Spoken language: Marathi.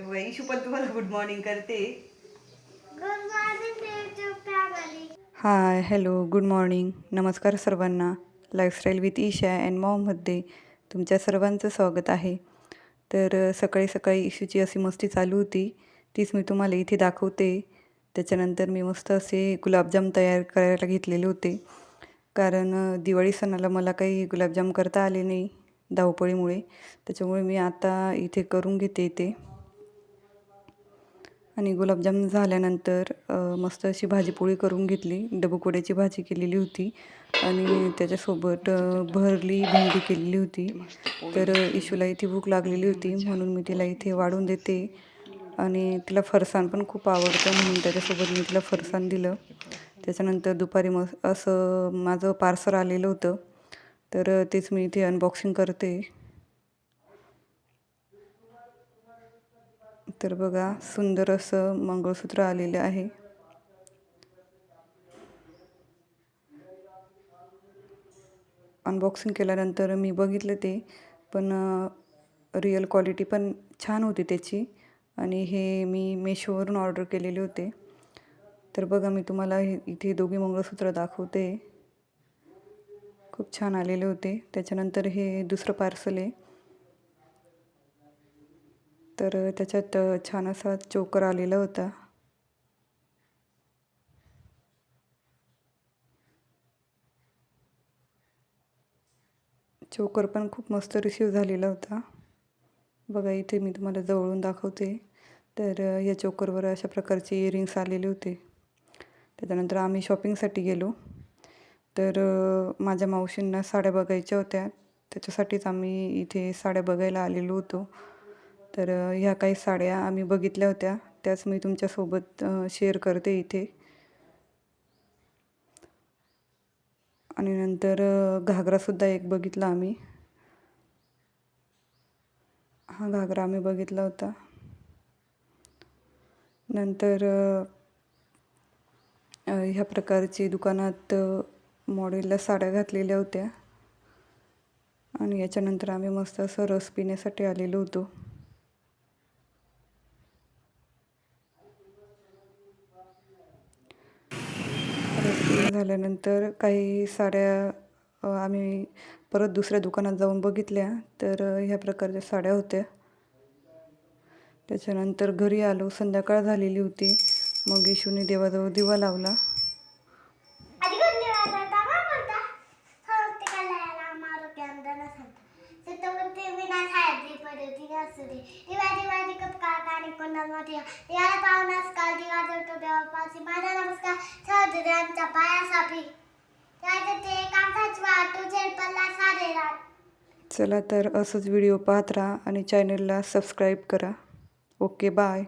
इशू पण तुम्हाला गुड मॉर्निंग करते. हाय हॅलो गुड मॉर्निंग नमस्कार सर्वांना. लाईफस्टाईल विथ ईशा अँड मॉममध्ये तुमच्या सर्वांचं स्वागत आहे. तर सकाळी सकाळी इशूची अशी मस्ती चालू होती. तीच मी तुम्हाला इथे दाखवते. त्याच्यानंतर मी मस्त असे गुलाबजाम तयार करायला घेतलेले होते. कारण दिवाळी सणाला मला काही गुलाबजाम करता आले नाही धावपळीमुळे. त्याच्यामुळे मी आता इथे करून घेते ते. आणि गुलाबजाम झाल्यानंतर मस्त अशी भाजीपोळी करून घेतली. डबुकोड्याची भाजी केलेली होती. आणि त्याच्यासोबत भरली भेंडी केलेली होती. तर इशूला इथे भूक लागलेली होती म्हणून मी तिला इथे वाढून देते. आणि तिला फरसाण पण खूप आवडतं म्हणून त्याच्यासोबत मी तिला फरसाण दिलं. त्याच्यानंतर दुपारी मग असं माझं पार्सल आलेलं होतं. तर तेच मी इथे अनबॉक्सिंग करते. तर बघा सुंदर असं मंगळसूत्र आलेलं आहे. अनबॉक्सिंग केल्यानंतर मी बघितलं ते पण रिअल क्वालिटी पण छान होती त्याची. आणि हे मी मेशोवरून ऑर्डर केलेले होते. तर बघा मी तुम्हाला हे इथे दोघी मंगळसूत्र दाखवते. खूप छान आलेले होते. त्याच्यानंतर हे दुसरं पार्सल आहे. तर त्याच्यात छान असा चोकर आलेला होता. चोकर पण खूप मस्त रिसीव झालेला होता. बघा इथे मी तुम्हाला जवळून दाखवते. तर या चोकरवर अशा प्रकारचे इयरिंग्स आलेले होते. त्याच्यानंतर आम्ही शॉपिंगसाठी गेलो. तर माझ्या मावशींना साड्या बघायच्या होत्या. त्याच्यासाठीच आम्ही इथे साड्या बघायला आलेलो होतो. तर ह्या काही साड्या आम्ही बघितल्या होत्या. त्याच मी तुमच्यासोबत शेअर करते इथे. आणि नंतर घागरासुद्धा एक बघितला आम्ही. हा घागरा आम्ही बघितला होता. नंतर ह्या प्रकारची दुकानात मॉडेलला साड्या घातलेल्या होत्या. आणि याच्यानंतर आम्ही मस्त असं रस पिण्यासाठी आलेलो होतो. लग्न झाल्यानंतर काही साड्या आम्ही परत दुसऱ्या दुकानात जाऊन बघितल्या. तर ह्या प्रकारच्या साड्या होत्या. त्याच्यानंतर घरी आलो. संध्याकाळ झालेली होती. मग येशूने देवाजवळ दिवा लावला. दिवा काका आणि कोणाला याला काल दिवा जळतो देवापाशी माझ्या नमस्कार पायासाठी. त्याचे ते वाटू सारे रात चला तर असंच व्हिडिओ पाहत राहा आणि चॅनलला सबस्क्राईब करा. Okay bye